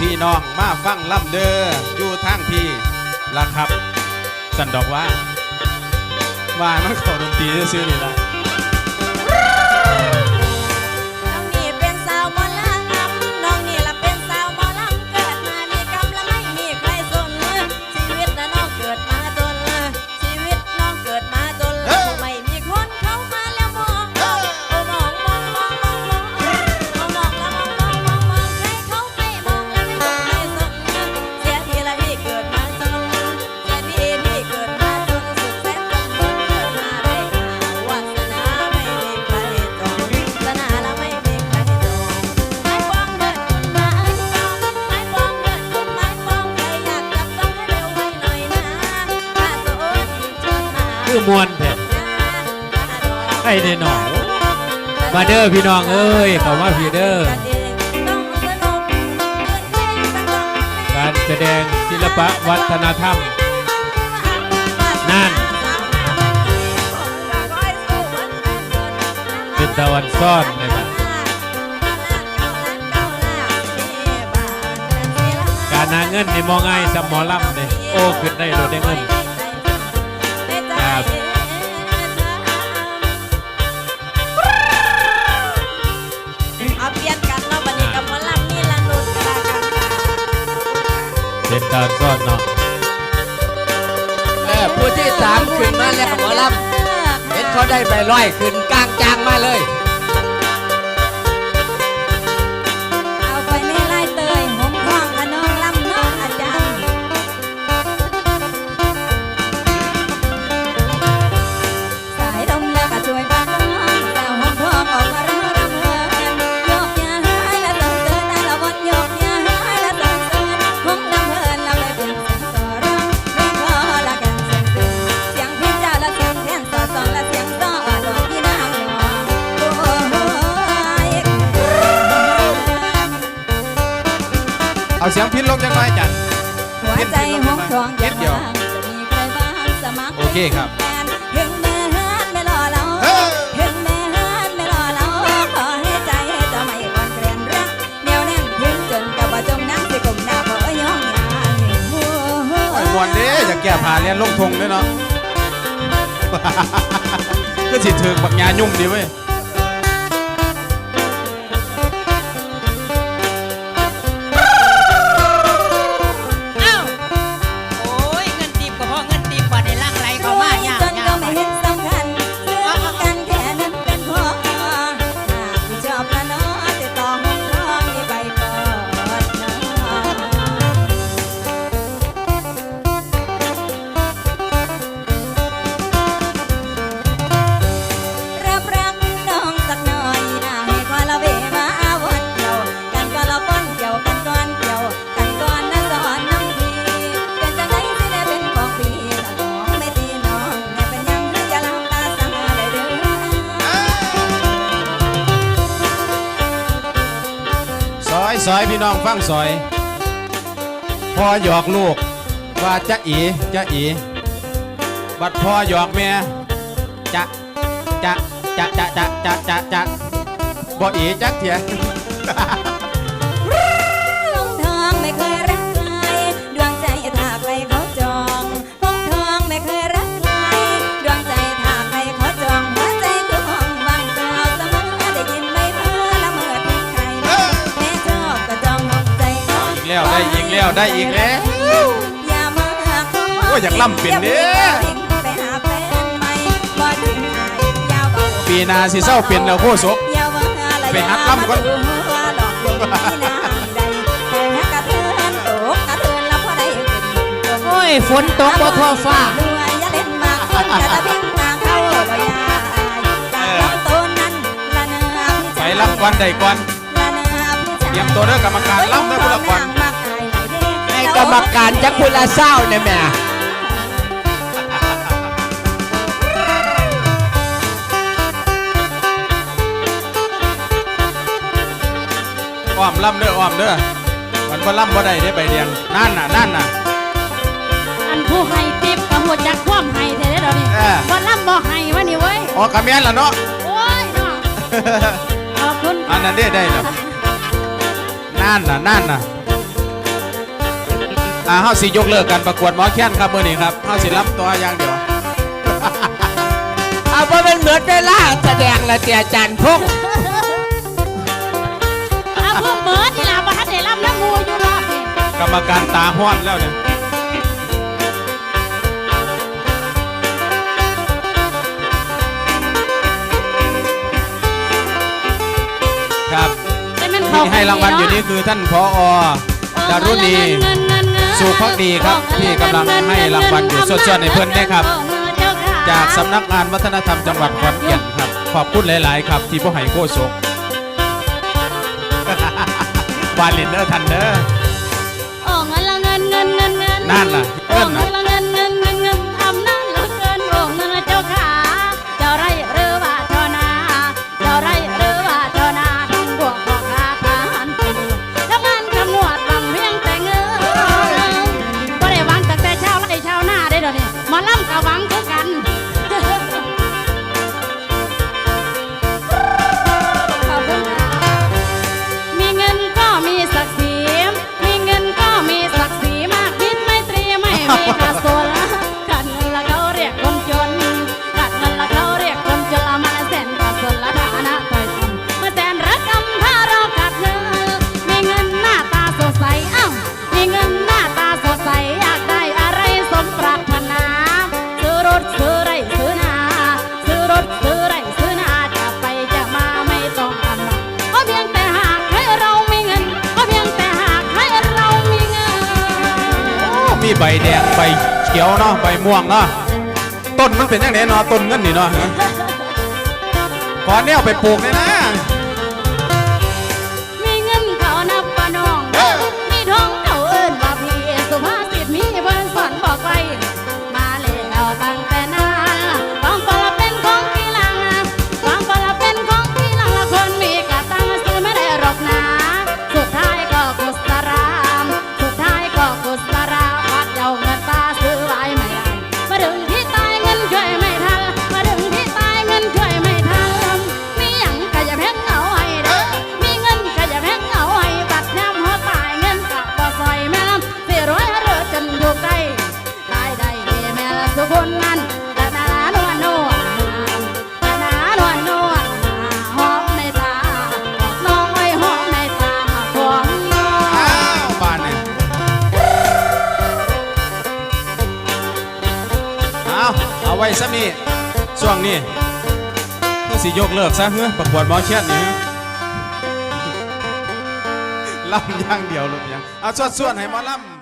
พี่น้องมาฟังล่ำเด้ออยู่ทางพี่ละครับ สันดอกว่าว่ามันเขอดนตรีซื่อๆนี่ละ คือมวนแท้นะไอ้เด้หน่อยมาเด้อพี่น้องเอ้ยเข้ามาพี่เด้อการแสดงศิลปะวัฒนธรรม นั่น เป็นตะวันซ่อนเลยมันการหาเงินในมองง่ายสมอลำเลยโอ้ขึ้นได้โดดได้เงิน เอาเปลี่ยนกันเนาะบัดนี้กับหมอลำนี่ละนุนค่ะเป็นตะวันซ่อนเนาะเออผู้ที่สามขึ้นมาแล้วหมอลำเห็นเขาได้ใบร้อยขึ้นกลางจางมาเลย เอาเสียงพินลงจังไรจันหัวใจหงทองอย่างว่างจะมีใครบ้างสมัครโอเคครับแฟนถึงแม่ฮันไม่รอเราเฮ้ยถึงแม่ฮันไม่รอเราขอให้ใจเจะไม่หวันเกรียนรักเหนียวแน่นถึงจนกับว่าจมน้ำสิกลมหน้าเพราะย่องยายโอ้โหไอ้มวนเด้อยากแก้ผ้าเรียนลงทงเด้อเนาะก็สิถึงบักยายุ่งดีเว้ย ซอยพี่น้องฟังซอย พอหยอกลูกว่าจะอีจะอี บัดพอหยอกแม่จะจะจะจะจะจะจะจะบ่อีจักเถีย ได้อีกแล้วได้อีกแล้วอย่ามาขอโอ้ยอยากล่ำเป็นนี่อปีนาสิเศร้าเป็นแล้วโคศกไปหัดล่ำก่อนโอ้ยฝนตกบ่ทั่วฟ้าไปล่ำก่อนได้ก่อนเตรียมตัวเด้อกรรมการล่ำเด้อผู้ละก่ กรรมการจักพุละเศร้าเนี่ยแม่อ้อมลำเด้ออ้อมเด้อมันบ่ลำบ่ได้เด้ใบเดียงนั่นน่ะนั่นน่ะอันผู้ให้ติบกับหัวจักความให้แท้ๆเดี๋ยวนี้เออบ่ล่ำบ่ให้วะนี่เว้ยอ๋อกระเมียนล่ะเนาะ โอ้ยเนาะขอบคุณอันนั้นได้ได้แล้วนั่นน่ะนั่นน่ะ อ่าเฮาสิยกเลิกการประกวดหมอแค้นครับมื้อนี้ครับเฮาสิรับตัวอย่างเดียวเอาว่าเป็นเหมือนเวลาแสดงละเตียจันทร์พงเอาพวกเหมือนนี่ล่ะบ่ทันได้รับน้ำมูอยู่รอบนี่กรรมการตาห้อนแล้วเนี่ยครับแต่มันเข้าที่ให้รางวัลอยู่นี่คือท่านพอดารุณีเงินเงินเงิน สุขภักดีครับที่กำลังให้รางวัลอยู่ส่วนๆในเพิ่นได้ครับเจ้าค่ะจากสำนักงานวัฒนธรรมจังหวัดขอนแก่นครับ ขอบคุณหลาย ๆ ครับ ที่พ่อให้โคศกวาลินเดอร์ทันเดอร์โอ้เงินละเงินเงินเงินเงินนั่นน่ะโอ้เงินน่ะเงินละ ใบแดงใบเขียวเนาะใบม่วงเนาะต้นมันเป็นยังไงเนาะต้นเงินนี่เนาะฮะขอแนวไปปลูกเลยนะ ไว้ซะนี่ช่วงนี้เพื่อสิยกเลิกซะเฮ้อประกวดหมอเชียนนี่เฮ้อลำย่างเดียวหรือยังเอาสวดๆให้หมอลำ